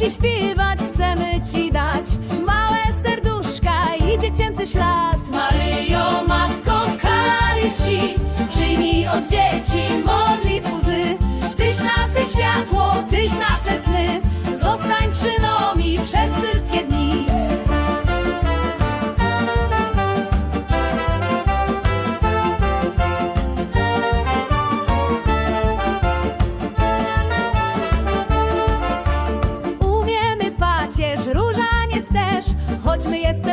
ci śpiewać, chcemy ci dać małe serduszka i dziecięcy ślad. Maryjo, matko z przyjmij od dzieci modlitw łzy. Tyś nasy światło, tyś nasy sny, zostań przy nomi przez choćby jest